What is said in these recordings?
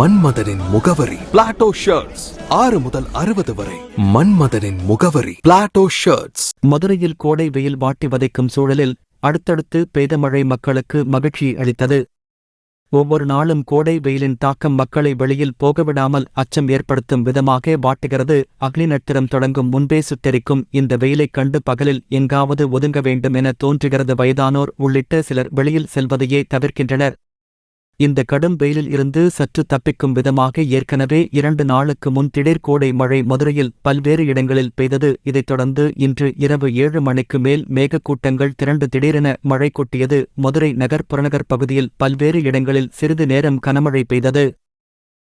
மன்மதனின் முகவரி. Plato shirts ஆறு முதல் அறுபது வரை. மன்மதனின் முகவரி. பிளாட்டோ ஷர்ட்ஸ் மதுரையில் கோடை வெயில் வாட்டி வதைக்கும் சூழலில் அடுத்தடுத்து பெய்த மழை மக்களுக்கு மகிழ்ச்சி அளித்தது. ஒவ்வொரு நாளும் கோடை வெயிலின் தாக்கம் மக்களை வெளியில் போகவிடாமல் அச்சம் ஏற்படுத்தும் விதமாக வாட்டுகிறது. அக்னி நட்சத்திரம் தொடங்கும் முன்பே சுட்டெரிக்கும் இந்த வெயிலைக் கண்டு பகலில் எங்காவது ஒதுங்க வேண்டும் என தோன்றுகிறது. வயதானோர் உள்ளிட்ட சிலர் வெளியில் செல்வதையே தவிர்க்கின்றனர். இந்த கடும் வெயிலில் இருந்து சற்று தப்பிக்கும் விதமாக ஏற்கனவே இரண்டு நாளுக்கு முன் திடீர் கோடை மழை மதுரையில் பல்வேறு இடங்களில் பெய்தது. இதைத் தொடர்ந்து இன்று இரவு ஏழு மணிக்கு மேல் மேகக்கூட்டங்கள் திரண்டு திடீரென மழை கொட்டியது. மதுரை நகர் புறநகர் பகுதியில் பல்வேறு இடங்களில் சிறிது நேரம் கனமழை பெய்தது.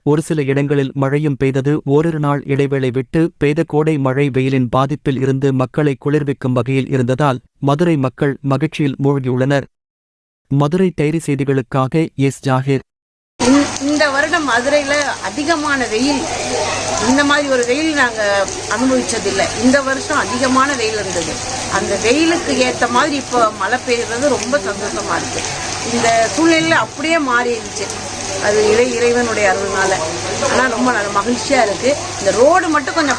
ஒரு சில இடங்களில் மழையும் பெய்தது. ஓரிரு நாள் இடைவேளை விட்டு பெய்த கோடை மழை வெயிலின் பாதிப்பில் இருந்து மக்களை குளிர்விக்கும் வகையில் இருந்ததால் மதுரை மக்கள் மகிழ்ச்சியில் மூழ்கியுள்ளனர். மதுரை டைரி செய்திகளுக்காக எஸ் ஜாகிர். இந்த- வருடம் மதுரையில் அதிகமான வெயில். இந்த மாதிரி ஒரு வெயில் நாங்கள் அனுபவிச்சதில்லை. இந்த வருஷம் அதிகமான வெயில் இருந்தது. அந்த வெயிலுக்கு ஏற்ற மாதிரி இப்போ மழை பெய்யுறது ரொம்ப சந்தோஷமா இருக்கு. இந்த சூழ்நிலையில் அப்படியே மாறிடுச்சு. அது இறை இறைவனுடைய அருள்னால. ஆனால் ரொம்ப நல்ல மகிழ்ச்சியாக இருக்கு. இந்த ரோடு மட்டும் கொஞ்சம்